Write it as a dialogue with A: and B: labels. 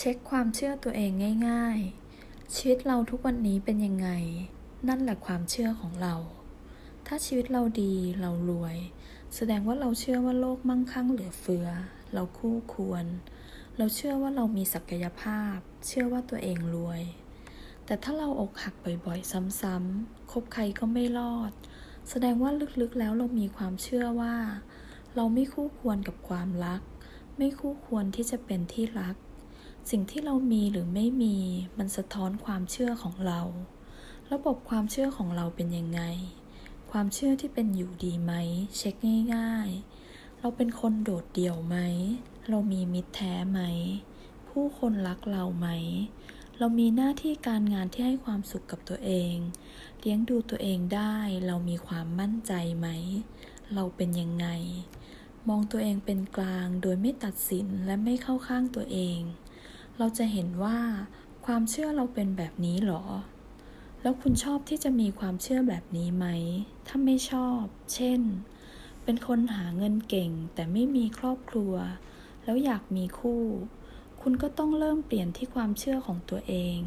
A: เช็คความเชื่อตัวเองง่าย ๆ ชีวิตเราทุกวันนี้เป็นยังไง นั่นแหละความเชื่อของเรา ถ้าชีวิตเราดีเรารวย แสดงว่าเราเชื่อว่าโลกมั่งคั่งเหลือเฟือ เราคู่ควร เราเชื่อว่าเรามีศักยภาพ เชื่อว่าตัวเองรวย แต่ถ้าเราอกหักบ่อยๆ ซ้ำๆคบใครก็ไม่รอด แสดงว่าลึกๆแล้วเรามีความเชื่อว่า เราไม่คู่ควรกับความรัก ไม่คู่ควรที่จะเป็นที่รัก สิ่งที่เรามีหรือไม่มีมันสะท้อนความเชื่อของเรา ระบบความเชื่อของเราเป็นยังไง ความเชื่อที่เป็นอยู่ดีไหม เช็คง่าย ๆ เราเป็นคนโดดเดี่ยวไหม เรามีมิตรแท้ไหม ผู้คนรักเราไหม เรามีหน้าที่การงานที่ให้ความสุขกับตัวเอง เลี้ยงดูตัวเองได้ เรามีความมั่นใจไหม เราเป็นยังไง มองตัวเองเป็นกลางโดยไม่ตัดสินและไม่เข้าข้างตัวเอง เราจะเห็นว่าความเชื่อเราเป็นแบบนี้หรอ แล้วคุณชอบที่จะมีความเชื่อแบบนี้ไหม ถ้าไม่ชอบ เช่น เป็นคนหาเงินเก่งแต่ไม่มีครอบครัว แล้วอยากมีคู่ คุณก็ต้องเริ่มเปลี่ยนที่ความเชื่อของตัวเอง